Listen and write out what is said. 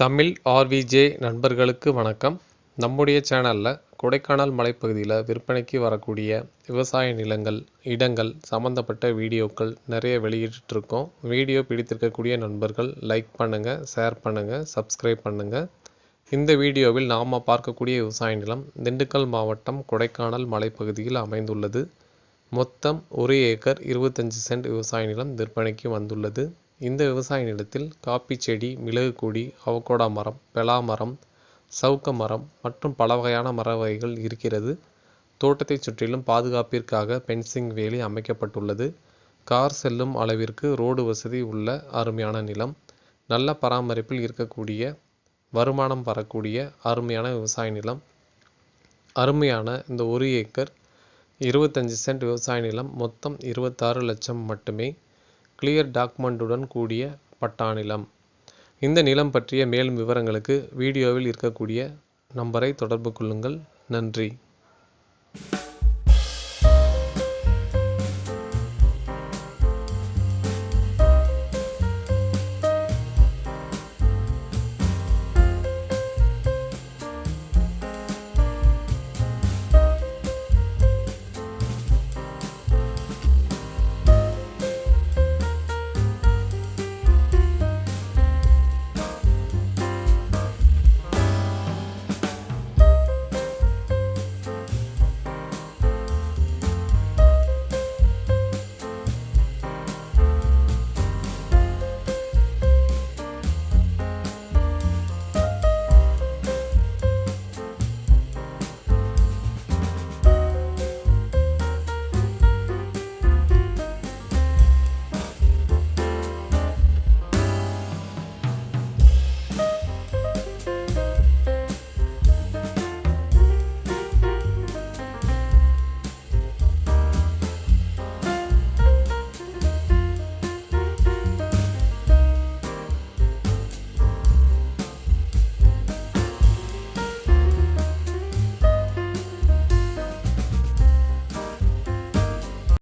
தமிழ் ஆர்விஜே நண்பர்களுக்கு வணக்கம். நம்முடைய சேனலில் கொடைக்கானல் மலைப்பகுதியில் விற்பனைக்கு வரக்கூடிய விவசாய நிலங்கள் இடங்கள் சம்மந்தப்பட்ட வீடியோக்கள் நிறைய வெளியிட்டுருக்கோம். வீடியோ பிடித்திருக்கக்கூடிய நண்பர்கள் லைக் பண்ணுங்கள் ஷேர் பண்ணுங்கள் சப்ஸ்கிரைப் பண்ணுங்கள் இந்த வீடியோவில் நாம் பார்க்கக்கூடிய விவசாய நிலம் திண்டுக்கல் மாவட்டம் கொடைக்கானல் மலைப்பகுதியில் அமைந்துள்ளது. மொத்தம் ஒரு ஏக்கர் இருபத்தஞ்சு சென்ட் விவசாய நிலம் விற்பனைக்கு வந்துள்ளது. இந்த விவசாய நிலத்தில் காப்பி செடி மிளகு கொடி அவகோடா மரம் பெலா மரம் சவுக்க மரம் மற்றும் பல வகையான மர வகைகள் இருக்கிறது. தோட்டத்தை சுற்றிலும் பாதுகாப்பிற்காக பென்சிங் வேலி அமைக்கப்பட்டுள்ளது. கார் செல்லும் அளவிற்கு ரோடு வசதி உள்ள அருமையான நிலம். நல்ல பராமரிப்பில் இருக்கக்கூடிய வருமானம் வரக்கூடிய அருமையான விவசாய நிலம். அருமையான இந்த ஒரு ஏக்கர் இருபத்தஞ்சி சென்ட் விவசாய நிலம் மொத்தம் இருபத்தாறு லட்சம் மட்டுமே. கிளியர் டாக்குமெண்ட்டுடன் கூடிய பட்டா நிலம் இந்த நிலம் பற்றிய மேலும் விவரங்களுக்கு வீடியோவில் இருக்கக்கூடிய நம்பரை தொடர்பு கொள்ளுங்கள். நன்றி.